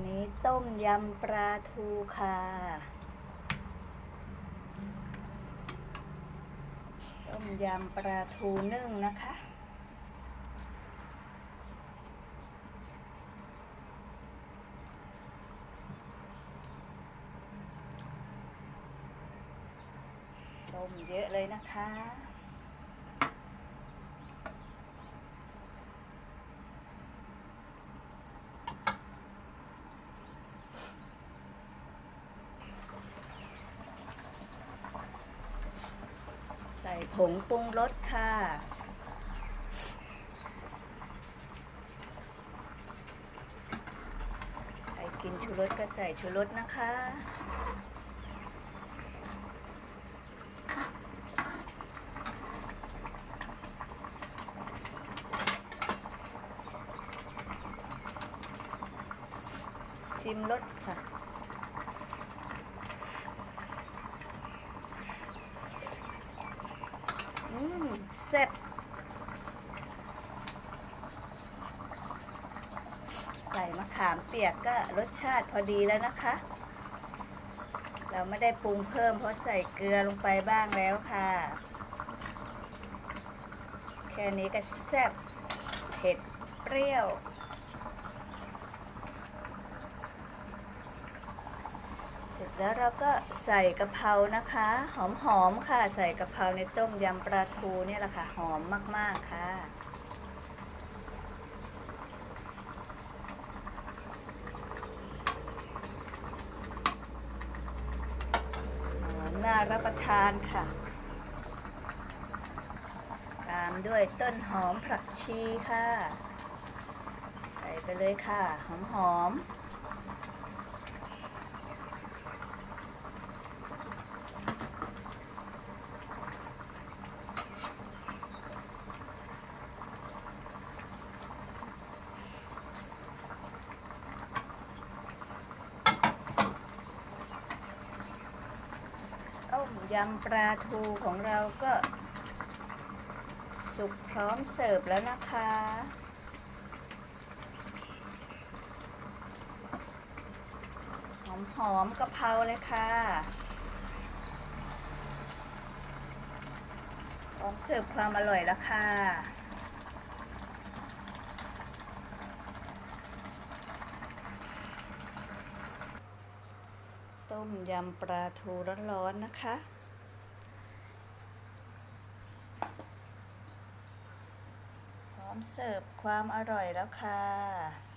วันนี้ต้มยำปลาทูค่ะ ต้มยำปลาทูนึ่งนะคะ ต้มเยอะเลยนะคะ ผงปรุงรสค่ะ ใครกินชูรสก็ใส่ชูรสนะคะชิมรสค่ะ อืม แซ่บใส่มะขามเปียกก็รสชาติพอดีแล้วนะคะ เราไม่ได้ปรุงเพิ่มเพราะใส่เกลือลงไปบ้างแล้วค่ะ แค่นี้ก็แซ่บเผ็ดเปรี้ยว เสร็จ แล้วเราก็ใส่กะเพรานะคะ หอมๆค่ะ ใส่กะเพราในต้มยำปลาทูเนี่ยแหละค่ะ หอมมากๆค่ะหอมน่ารับประทานค่ะ ตามด้วยต้นหอมผักชีค่ะ ใส่ไปเลยค่ะ หอมๆ ต้ม ยำปลาทูของเราก็สุกพร้อมเสิร์ฟแล้วนะคะ หอมๆกะเพราเลยค่ะพร้อมเสิร์ฟความอร่อยแล้วค่ะต้มยำปลาทูร้อนๆนะคะ ร้อมเสิร์ฟความอร่อยแล้วค่ะ